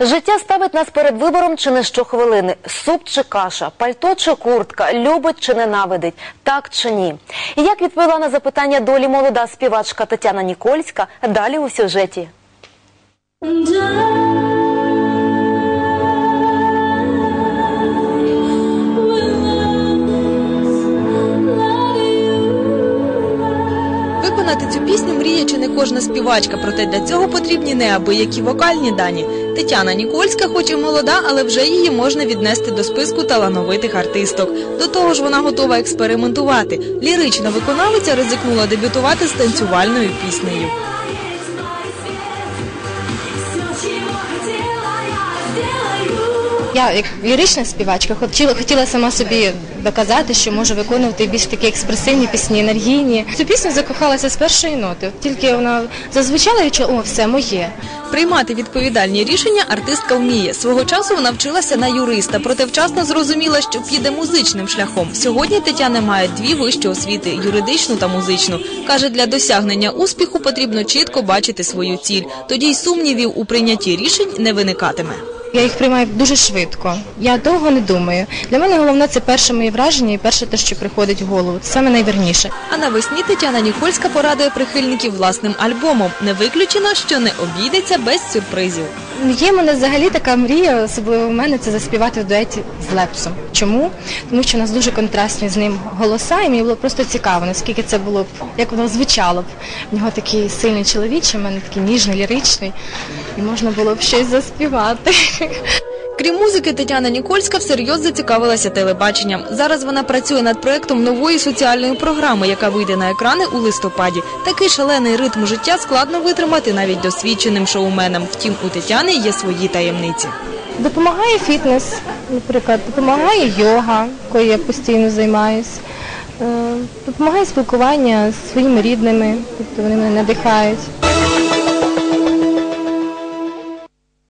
Життя ставить нас перед вибором чи не щохвилини. Суп чи каша, пальто чи куртка, любить чи ненавидить, так чи ні. Як відповіла на запитання долі молода співачка Тетяна Нікольська, далі у сюжеті. Виконати цю пісню мріє чи не кожна співачка, проте для цього потрібні неабиякі вокальні дані. Тетяна Нікольська, хоч і молода, але вже її можна віднести до списку талановитих артисток. До того ж, вона готова експериментувати. Лірична виконавиця ризикнула дебютувати з танцювальною піснею. Я, як лірична співачка, хотіла, хотіла сама собі доказати, що можу виконувати більш такі експресивні пісні, енергійні. Цю пісню закохалася з першої ноти. Тільки вона зазвучала і відчула, о, все моє. Приймати відповідальні рішення артистка вміє. Свого часу вона вчилася на юриста, проте вчасно зрозуміла, що піде музичним шляхом. Сьогодні Тетяна має дві вищі освіти юридичну та музичну. Каже, для досягнення успіху потрібно чітко бачити свою ціль. Тоді й сумнівів у прийнятті рішень не виникатиме. Я їх приймаю дуже швидко. Я довго не думаю. Для мене головне це перше моє враження і перше те, що приходить в голову. Це саме найвірніше. А навесні Тетяна Нікольська порадує прихильників власним альбомом. Не виключено, що не обійдеться без сюрпризів. Є в мене взагалі така мрія, особливо в мене, це заспівати в дуеті з Лепсом. Чому? Тому що у нас дуже контрастні з ним голоса, і мені було просто цікаво, наскільки це було б, як воно звучало б. В нього такий сильний чоловічий, в мене такий ніжний, ліричний, і можна було б щось заспівати. Крім музики, Тетяна Нікольська всерйоз зацікавилася телебаченням. Зараз вона працює над проектом нової соціальної програми, яка вийде на екрани у листопаді. Такий шалений ритм життя складно витримати навіть досвідченим шоуменам. Втім, у Тетяни є свої таємниці. Допомагає фітнес, наприклад, допомагає йога, якою я постійно займаюся. Допомагає спілкування з своїми рідними, тобто вони мене надихають.